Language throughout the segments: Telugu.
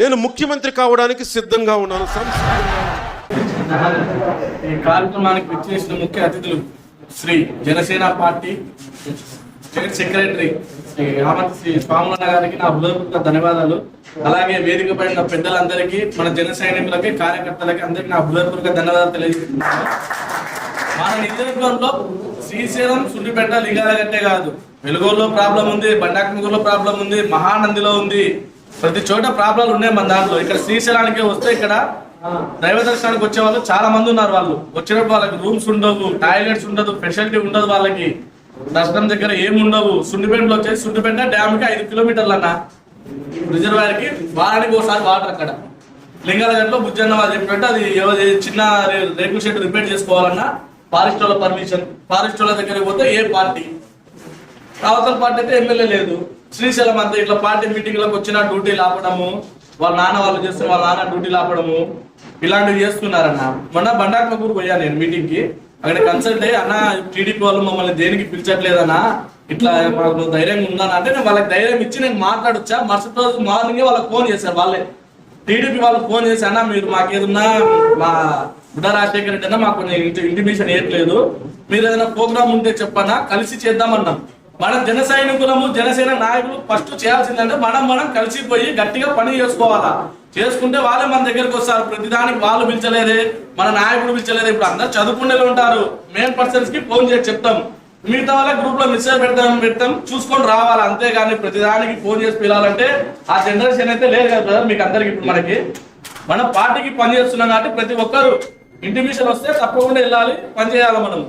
నేను ముఖ్యమంత్రి కావడానికి సిద్ధంగా ఉన్నాను ఈ కార్యక్రమానికి విచ్చేసిన ముఖ్య అతిథులు Shri Janasena party state secretary Shri Ramathi Shri స్వాములన్న గారికి నా హృదయపూర్వక ధన్యవాదాలు. అలాగే వేదిక పడిన పెద్దలందరికీ మన జన సైనికులకి కార్యకర్తలకి అందరికీ నా హృదయపూర్వక ధన్యవాదాలు తెలియజేస్తున్నాను. మన నియోజకవర్గంలో శ్రీశైలం సుండిపేట లింగాలగట్టే కాదు. వెలుగోలో ప్రాబ్లం ఉంది బండాకంగూరులో ప్రాబ్లం ఉంది మహానందిలో ఉంది. ప్రతి చోట ప్రాబ్లాలు ఉన్నాయి మన దాంట్లో. ఇక్కడ శ్రీశైలానికి వస్తే ఇక్కడ దైవ దర్శనానికి వచ్చే వాళ్ళు చాలా మంది ఉన్నారు వాళ్ళు. వచ్చినప్పుడు వాళ్ళకి రూమ్స్ ఉండవు టాయిలెట్స్ ఉండదు ఫెసిలిటీ ఉండదు వాళ్ళకి. దర్శనం దగ్గర ఏమి ఉండవు. సుండిపేటలో వచ్చేసి సుండిపేట డ్యామ్కి ఐదు కిలోమీటర్లు అన్న రిజర్వాయర్కి వారానికి ఒకసారి వాటర్ అక్కడ. లింగాలగడ్డలో బుజ్జన్న వాళ్ళు చెప్పినట్టు అది చిన్న రే- రేకుల షెడ్ రిపేర్ చేసుకోవాలన్నా ఫారెస్ట్ వాళ్ళ పర్మిషన్ ఫారెస్ట్ వాళ్ళ దగ్గరికి పోతే ఏ పార్టీ? అవతల పార్టీ అయితే ఎమ్మెల్యే లేదు. శ్రీశైలం అంతా ఇట్లా పార్టీ మీటింగ్లకు వచ్చిన డ్యూటీలు ఆపడము వాళ్ళ నాన్న వాళ్ళు చేస్తున్న వాళ్ళ నాన్న డ్యూటీలు ఆపడము ఇలాంటివి చేస్తున్నారన్న. మొన్న బండాకపూర్ పోయా నేను మీటింగ్కి. అక్కడ కన్సల్ట్ అయ్యి అన్న టీడీపీ వాళ్ళు మమ్మల్ని దేనికి పిలిచట్లేదన్నా? ఇట్లా మాకు ధైర్యంగా ఉందా అంటే నేను వాళ్ళకి ధైర్యం ఇచ్చి నేను మాట్లాడొచ్చా? మరుసటి రోజు మార్నింగ్ వాళ్ళకి ఫోన్ చేశారు వాళ్ళే. టీడీపీ వాళ్ళకి ఫోన్ చేసి అన్న మీరు మాకేదన్నా మా బుడ్డ రాజశేఖర రెడ్డి అన్న మాకు కొంచెం ఇంటి- ఇంటిమేషన్ ఏట్లేదు మీరు ఏదైనా ప్రోగ్రామ్ ఉంటే చెప్పన్నా కలిసి చేద్దామన్నాం. మన జన సైనికులము జనసేన నాయకులు ఫస్ట్ చేయాల్సిందంటే మనం మనం కలిసిపోయి గట్టిగా పని చేసుకోవాలా. చేసుకుంటే వాళ్ళే మన దగ్గరకు వస్తారు. ప్రతిదానికి వాళ్ళు పిలిచలేదే మన నాయకుడు పిలిచలేదు. ఇప్పుడు అందరు చదువుకునే ఉంటారు. మెయిన్ పర్సన్స్కి ఫోన్ చేసి చెప్తాం. మిగతా వాళ్ళ గ్రూప్లో మెసేజ్ పెడతాం పెడతాం. చూసుకొని రావాలి. అంతేగాని ప్రతిదానికి ఫోన్ చేసి పిలాలంటే ఆ జనరేషన్ అయితే లేదు కదా బ్రదర్ మీకు అందరికి ఇప్పుడు మనకి. మన పార్టీకి పని చేస్తున్నాం కాబట్టి ప్రతి ఒక్కరు ఇంటిమేషన్ వస్తే తప్పకుండా వెళ్ళాలి పని చేయాలి మనం.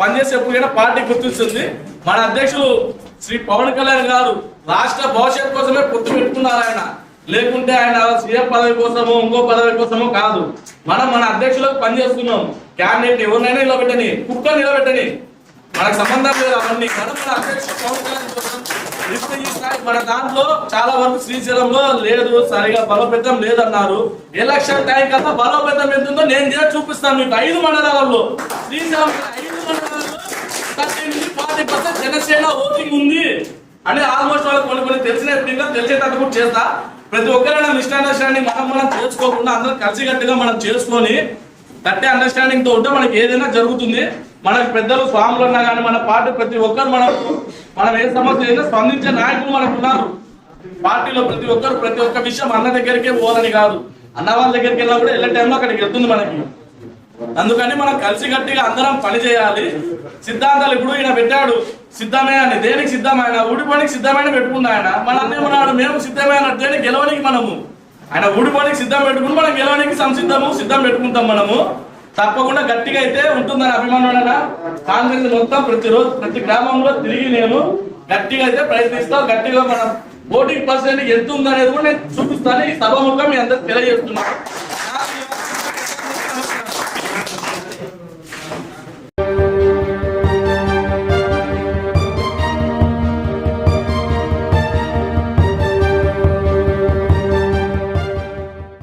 పని కూడా పార్టీ గుర్తిస్తుంది. మన అధ్యక్షులు శ్రీ పవన్ కళ్యాణ్ గారు రాష్ట్ర భవిష్యత్ కోసమే పొత్తు పెట్టుకున్నారు ఆయన. లేకుంటే ఆయన సీఎం పదవి కోసమో ఇంకో పదవి కోసమో కాదు. మనం మన అధ్యక్షులకు పని చేస్తున్నాం. క్యాండిడేట్ ఎవరినైనా నిలబెట్టని కుక్క నిలబెట్టని. మనకు సంబంధం లేదు అవన్నీ. మనం మన అధ్యక్షుడు పవన్ కళ్యాణ్ కోసం మన దాంట్లో చాలా వరకు శ్రీశైలంలో లేదు సరిగా బలోపేతం లేదన్నారు. ఎలక్షన్ టైం కదా బలోపేతం ఎంతుందో నేను చేసి చూపిస్తాను మీకు. ఐదు మండలాలలో శ్రీశైలం థర్టీ నుంచి ఫార్టీ పర్సెంట్ జనసేన ఓటింగ్ ఉంది అని ఆల్మోస్ట్ వాళ్ళకి కొన్ని కొన్ని తెలిసిన విధంగా తెలిసేటట్టు కూడా చేస్తా. ప్రతి ఒక్కరైనా మిస్అండర్స్టాండింగ్ మనం మనం చేసుకోకుండా అందరం కలిసికట్టుగా మనం చేసుకొని కట్టే అండర్స్టాండింగ్తో ఉంటే మనకి ఏదైనా జరుగుతుంది. మనకు పెద్దలు స్వాములు ఉన్నా కానీ మన పార్టీ ప్రతి ఒక్కరు మనం మనం ఏ సమస్య అయినా స్పందించే నాయకులు మనకు ఉన్నారు. పార్టీలో ప్రతి ఒక్కరు ప్రతి ఒక్క విషయం అన్న దగ్గరికే పోవాలని కాదు. అన్న వాళ్ళ దగ్గరికి వెళ్ళినా కూడా వెళ్ళే టైంలో అక్కడికి వెళ్తుంది మనకి. అందుకని మనం కలిసి గట్టిగా అందరం పని చేయాలి. సిద్ధాంతాలు ఇప్పుడు ఈయన పెట్టాడు. సిద్ధమే అని దేనికి సిద్ధమైన? ఊడిపోనికి సిద్ధమైన పెట్టుకున్నా ఆయన? మన అన్నేమన్నాడు మేము సిద్ధమైన దేనికి గెలవనికి మనము. ఆయన ఊడిపోనికి సిద్ధం పెట్టుకుని మనం గెలవనికి సంసిద్ధము సిద్ధం పెట్టుకుంటాం మనము. తప్పకుండా గట్టిగా అయితే ఉంటుందని అభిమానుడన కాంగ్రెస్ మొత్తం ప్రతిరోజు ప్రతి గ్రామంలో తిరిగి నేను గట్టిగా అయితే ప్రయత్నిస్తాం గట్టిగా మనం ఓటింగ్ పర్సెంట్ ఎంత ఉందనేది కూడా నేను చూపిస్తాను. ఈ సభముఖం మీ అందరికి తెలియజేస్తున్నాను